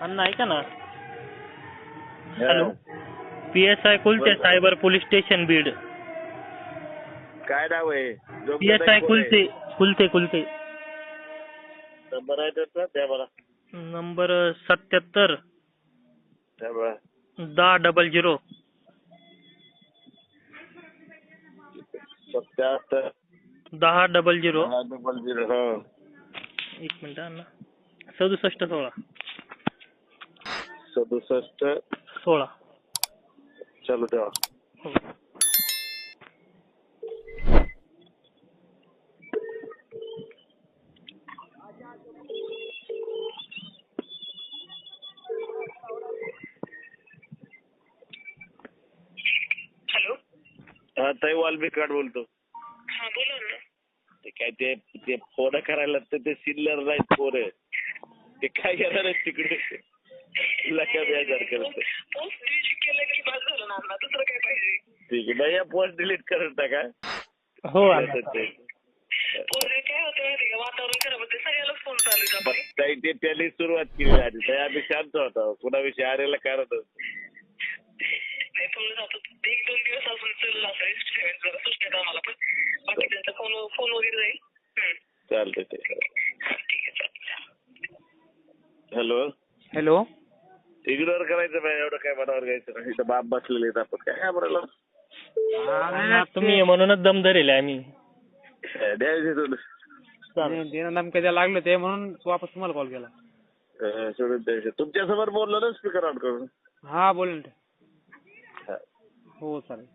अण्णा ऐका ना. Hello P S I Kulte cyber police station Beed. काय नाव आहे? P S I Kulte Kulte Kulte number आहे. त्याचा? द्या मला. नंबर सत्याहत्तर. द्या मला दहा डबल झिरो सत्याहत्तर. दहा डबल झिरो दहा डबल झिरो हो. एक मिनिट अण्णा. सदुसष्ट सोळा. सदुसष्ट सोळा. चालू ठेवा. हो. हॅलो. हा ताई वाल्मिकाड बोलतो. हा बोला ना. ते काय ते ते फोन करायला तर ते सिल्लर नाहीत पोरं. ते काय करणार आहेत तिकडे? पोस्ट डिलीट केलं की बस झालं ना अण्णा दुसरं काय पाहिजे? ठीक आहे भैया पोस्ट डिलीट करत टाका हो अण्णा ते पोरं काय होतं माहिती का? वातावरण खराब होते. सगळ्यालाच फोन चालू आहे मग आपले. ताई ते त्यांनी सुरुवात केली आधी. ताई आम्ही शांत होतो. कुणाविषयी आलेला कारण नाही पण जातो एक दोन दिवस अजून चाललं असं एक्सपेरिमेंट जरा सुचण्यात आम्हाला पण? बाकी त्यांचा फोन फोन वगैरे जाईल. हम्म. चालतं ते हा, ठीक आहे चालेल. हॅलो. हॅलो. इग्नोर करायचं नाही एवढं काय मनावर घ्यायचं नाही. इथं बाप बसलेले आहेत आपण. काय घाबरायला अण्णा, तुम्ही म्हणूनच दम धरेल आम्ही. द्यायचे सोडून चालेल. ते धमक्या द्यायला लागले ते म्हणून वापस तुम्हाला कॉल केला. अं, सोडून द्यायचे तुमच्यासमोर बोललो ना स्पीकर ऑन करून. हा बोल हा. हो चालेल.